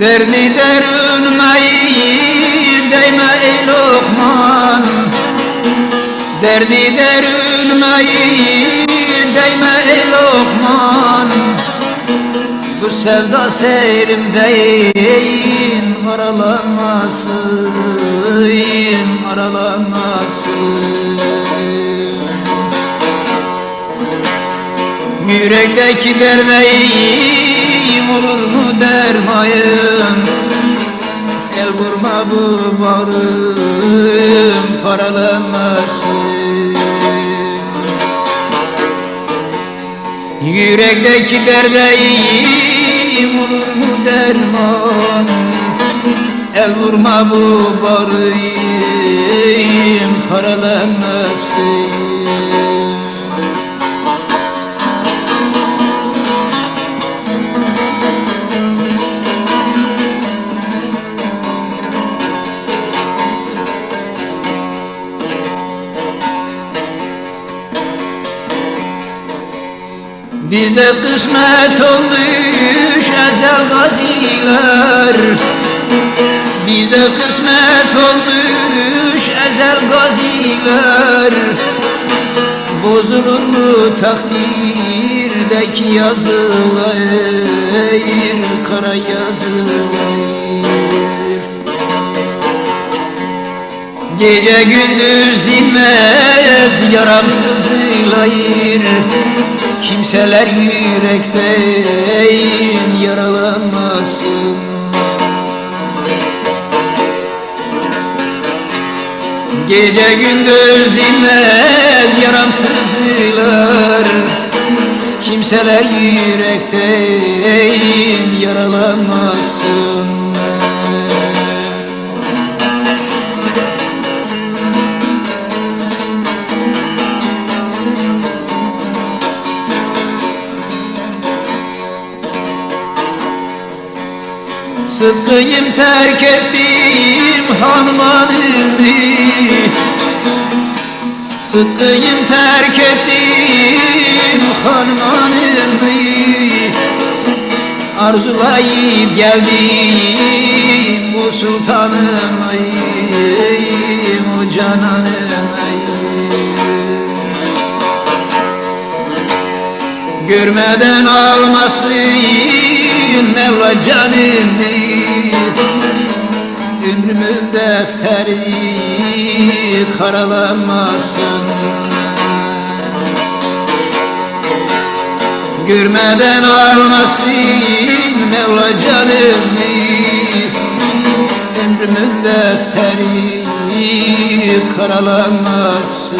Derdi derülmeyi değme ey Lokman. Derdi derülmeyi değme ey Lokman. Bu sevda seyrimdeyin aralanmasın aralanmasın. Yürekteki derdeyim olur mu dermayım? El vurma bu bağrım paralanmasın. Yürekteki derdeyim olur mu derman? El vurma bu bağrım paralanmasın Bize kısmet olmuş ezel gaziler Bize kısmet olmuş ezel gaziler Bozulur mu takdirdeki yazılar Kara yazılar Gece gündüz dinmez yaram sızlayır Kimseler yürekten yaralanmasın Gece gündüz dinmez yaram sızlar Kimseler yürekten yaralanmasın Sıdkıyım terk ettim hanmanımı Sıdkıyım terk ettim hanmanımı Arzulayıp geldim bu sultanımı Bu cananımı Görmeden almasın Mevla canımı Ömrümün defteri karalanmasın. Görmeden almasın Mevla canımı Ömrümün defteri karalanmasın